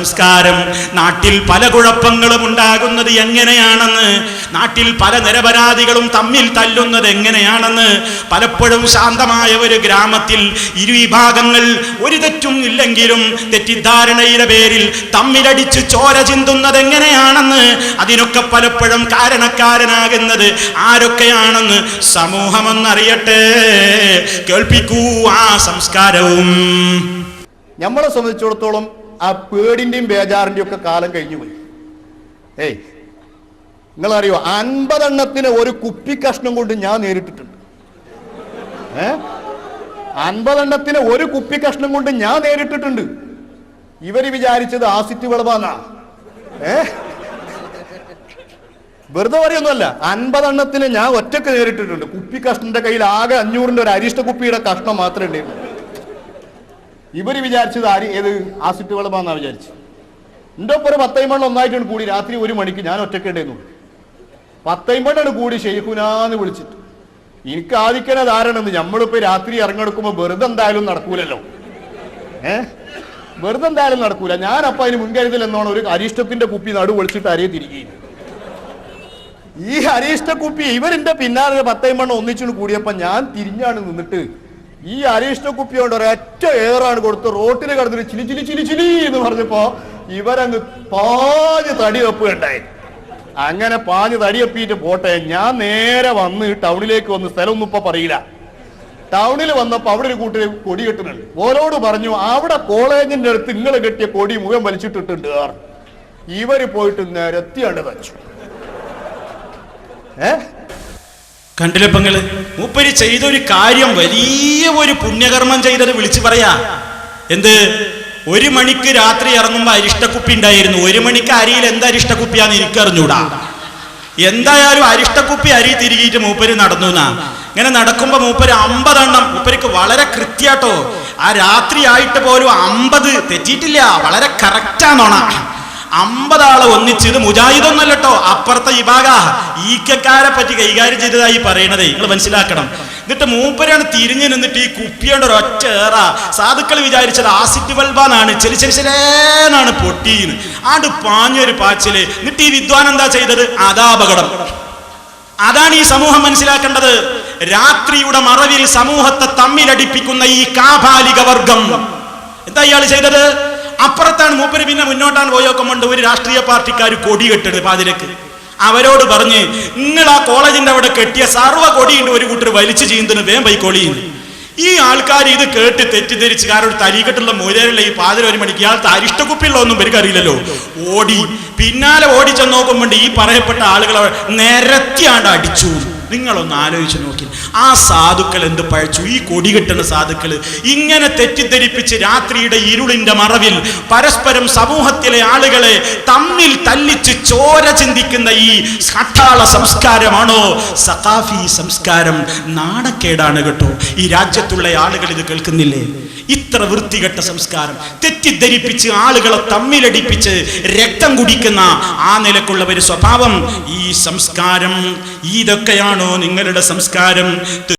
സംസ്കാരം നാട്ടിൽ പല കുഴപ്പങ്ങളും ഉണ്ടാകുന്നത് എങ്ങനെയാണെന്ന് നാട്ടിൽ പല നിരപരാധികളും തമ്മിൽ തല്ലുന്നത് എങ്ങനെയാണെന്ന് പലപ്പോഴും ശാന്തമായ ഒരു ഗ്രാമത്തിൽ ഇരുവിഭാഗങ്ങൾ ഒരു തെറ്റും ഇല്ലെങ്കിലും തെറ്റിദ്ധാരണയുടെ പേരിൽ തമ്മിലടിച്ച് ചോര ചിന്തുന്നത് എങ്ങനെയാണെന്ന് അതിനൊക്കെ പലപ്പോഴും കാരണക്കാരനാകുന്നത് ആരൊക്കെയാണെന്ന് സമൂഹമെന്നറിയട്ടെ. കേൾപ്പിക്കൂ ആ സംസ്കാരവും. നമ്മളെ സംബന്ധിച്ചിടത്തോളം ആ പേടിന്റെയും ബേജാറിന്റെയും ഒക്കെ കാലം കഴിഞ്ഞു പോയി. ഏയ് നിങ്ങളറിയോ അൻപതെണ്ണത്തിന് ഒരു കുപ്പി കഷ്ണം കൊണ്ട് ഞാൻ നേരിട്ടിട്ടുണ്ട്. ഏ? അൻപതെണ്ണത്തിന് ഒരു കുപ്പി കഷ്ണം കൊണ്ട് ഞാൻ നേരിട്ടിട്ടുണ്ട്. ഇവർ വിചാരിച്ചത് ആസിറ്റ് വിളവാന്നാ. ഏ? വെറുതെ പറയൊന്നുമല്ല അൻപതെണ്ണത്തിന് ഞാൻ ഒറ്റയ്ക്ക് നേരിട്ടിട്ടുണ്ട്. കുപ്പി കഷ്ണന്റെ കയ്യിൽ ആകെ അഞ്ഞൂറിന്റെ ഒരു അരിഷ്ട കുപ്പിയുടെ കഷ്ണം മാത്രമേ ഉണ്ടായിരുന്നു ഇവർ വിചാരിച്ചത് ആര്? ഏത്? ആസിറ്റ് വെള്ളമാന്നാ വിചാരിച്ചു. എന്റെ ഒപ്പം ഒരു പണ്ട് ഒന്നായിട്ടാണ് കൂടി. രാത്രി ഒരു മണിക്ക് ഞാൻ ഒറ്റക്കേണ്ടെന്നുള്ളു പത്തേം പണ്ടാണ് കൂടി ഷെയ്ഖുനാന്ന് വിളിച്ചിട്ട്. എനിക്ക് ആദിക്കണ ധാരണന്ന് നമ്മളിപ്പോ രാത്രി ഇറങ്ങെടുക്കുമ്പോ വെറുതെ എന്തായാലും നടക്കൂലല്ലോ. ഏ? വെറുതെ എന്തായാലും നടക്കൂല. ഞാൻ അപ്പൊ അതിന് മുൻകരുതൽ എന്നോണം ഒരു അരിഷ്ടത്തിന്റെ കുപ്പി നടു വിളിച്ചിട്ട് അരയെ തിരികെ. ഈ അരിഷ്ട കുപ്പി ഇവരിന്റെ പിന്നാലെ പത്തൈമണ്ണം ഒന്നിച്ചു കൂടിയപ്പോ ഞാൻ തിരിഞ്ഞാണ് നിന്നിട്ട് ഈ അരിഷ്ട കുപ്പി കൊണ്ട് ഒരൊറ്റ ഏറാണ് കൊടുത്ത് റോട്ടിന് കടന്നിട്ട് ചിലി ചിലി ചിലി ചിലി എന്ന് പറഞ്ഞപ്പോ ഇവരങ്ങ് പാഞ്ഞ് തടി വെപ്പുകയുണ്ടായി അങ്ങനെ പാഞ്ഞ് തടിയപ്പിയിട്ട് പോട്ടെ ഞാൻ നേരെ വന്ന് ടൗണിലേക്ക് വന്ന് സ്ഥലമൊന്നും ഇപ്പൊ പറയില്ല. ടൗണിൽ വന്നപ്പോ അവിടെ ഒരു കൂട്ടര് കൊടി കെട്ടുന്നുണ്ട്. ഓരോട് പറഞ്ഞു അവിടെ കോളേജിന്റെ അടുത്ത് നിങ്ങൾ കെട്ടിയ കൊടി മുഖം വലിച്ചിട്ടിട്ടുണ്ട്. ഇവർ പോയിട്ട് നിരത്തിയാണ്ട് തച്ചു. ഏ? കണ്ടില്ലേ പെങ്ങൾ? മൂപ്പര് ചെയ്തൊരു കാര്യം വലിയ ഒരു പുണ്യകർമ്മം ചെയ്തത് വിളിച്ചു പറയാ. എന്ത്? ഒരു മണിക്ക് രാത്രി ഇറങ്ങുമ്പോ അരിഷ്ടക്കുപ്പി ഉണ്ടായിരുന്നു. ഒരു മണിക്ക് അരിയിൽ എന്താ അരിഷ്ടക്കുപ്പിയാന്ന് എനിക്കറിഞ്ഞൂടാ എന്തായാലും അരിഷ്ടക്കുപ്പി അരി തിരികിയിട്ട് മൂപ്പര് നടന്നു എന്നാ. ഇങ്ങനെ നടക്കുമ്പോ മൂപ്പര് അമ്പതെണ്ണം. മൂപ്പർക്ക് വളരെ കൃത്യാട്ടോ. ആ രാത്രി ആയിട്ട് പോലും അമ്പത് തെറ്റിയിട്ടില്ല. വളരെ കറക്റ്റാണോണ അമ്പതാളെ ഒന്നിച്ച് ഇത് മുജാഹിദൊന്നല്ലോ അപ്പുറത്തെ വിഭാഗ ഈക്കക്കാരെ പറ്റി കൈകാര്യം ചെയ്തതായി പറയണതേ. നിങ്ങൾ മനസ്സിലാക്കണം. എന്നിട്ട് മൂപ്പരാണ് തിരിഞ്ഞു നിന്നിട്ട് ഈ കുപ്പിയോണ്ട് ഒരൊറ്റ ഏറ. സാധുക്കൾ വിചാരിച്ചത് ആസിഡ് ബൾബാന്നാണ് ചെലി ചെലി ചെലേന്നാണ് പൊട്ടീന്ന്. ആണ്ട് പാഞ്ഞൊരു പാച്ചിൽ. എന്നിട്ട് ഈ വിദ്വാൻ എന്താ ചെയ്തത്? അതാപകടം അതാണ് ഈ സമൂഹം മനസ്സിലാക്കേണ്ടത്. രാത്രിയുടെ മറവിൽ സമൂഹത്തെ തമ്മിലടിപ്പിക്കുന്ന ഈ കാപാലിക വർഗം. എന്താ ഇയാൾ ചെയ്തത്? അപ്പുറത്താണ് മൂപ്പര് പിന്നെ മുന്നോട്ടാണ് പോയോക്കുമ്പോണ്ട് ഒരു രാഷ്ട്രീയ പാർട്ടിക്കാർ കൊടി കെട്ടിട് പാതിരക്ക്. അവരോട് പറഞ്ഞ് നിങ്ങൾ ആ കോളേജിന്റെ അവിടെ കെട്ടിയ സർവ കൊടിയുണ്ട് ഒരു കൂട്ടർ വലിച്ചു ചെയ്യുന്നതിന് വേം പൈക്കോളിന്ന് ഈ ആൾക്കാർ ഇത് കേട്ട് തെറ്റിദ്ധരിച്ച് കാരണം തരീകെട്ടുള്ള മൂലയിലുള്ള ഈ പാതിര ഒരു മണിക്ക് ഇയാൾ അരിഷ്ടക്കുപ്പിയുള്ള ഒന്നും പേർക്ക് അറിയില്ലല്ലോ. ഓടി പിന്നാലെ ഓടിച്ചെന്ന് നോക്കുമ്പോണ്ട് ഈ പറയപ്പെട്ട ആളുകളെ നിരത്തിയാണ്ട് അടിച്ചു. നിങ്ങളൊന്ന് ആലോചിച്ച് നോക്കി. ആ സാധുക്കൾ എന്ത് പഴച്ചു? ഈ കൊടി കിട്ടുന്ന സാധുക്കൾ ഇങ്ങനെ തെറ്റിദ്ധരിപ്പിച്ച് രാത്രിയുടെ ഇരുളിന്റെ മറവിൽ പരസ്പരം സമൂഹത്തിലെ ആളുകളെ തമ്മിൽ തല്ലിച്ച് ചോര ചിന്തിക്കുന്ന ഈ കട്ടാള സംസ്കാരമാണോ? സഖാഫി സംസ്കാരം നാണക്കേടാണ് കേട്ടോ. ഈ രാജ്യത്തുള്ള ആളുകൾ ഇത് കേൾക്കുന്നില്ലേ? ഇത്ര വൃത്തികെട്ട സംസ്കാരം. തെറ്റിദ്ധരിപ്പിച്ച് ആളുകളെ തമ്മിലടിപ്പിച്ച് രക്തം കുടിക്കുന്ന ആ നിലക്കുള്ള ഒരു സ്വഭാവം ഈ സംസ്കാരം ഇതൊക്കെയാണോ. നിങ്ങളുടെ സംസ്കാരം